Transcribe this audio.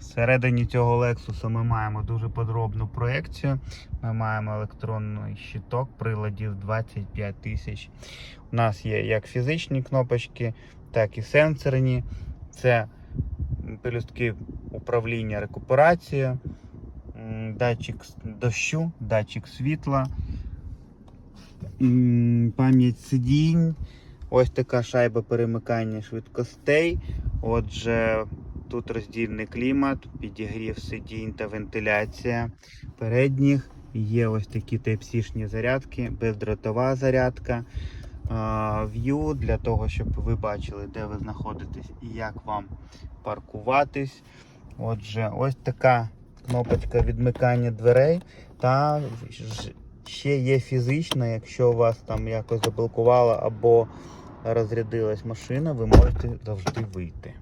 Всередині цього Lexus ми маємо дуже подробну проекцію. Ми маємо електронний щиток приладів 25 тисяч. У нас є як фізичні кнопочки, так і сенсорні. Це пелюстки управління рекуперацією, датчик дощу, датчик світла, пам'ять сидінь. Ось така шайба перемикання швидкостей. Отже, тут роздільний клімат, підігрів сидінь та вентиляція передніх. Є ось такі Type-C-шні зарядки, бездротова зарядка. View для того, щоб ви бачили, де ви знаходитесь і як вам паркуватись. Отже, ось така кнопочка відмикання дверей. Та ще є фізична, якщо у вас там якось заблокувала або розрядилась машина, ви можете завжди вийти.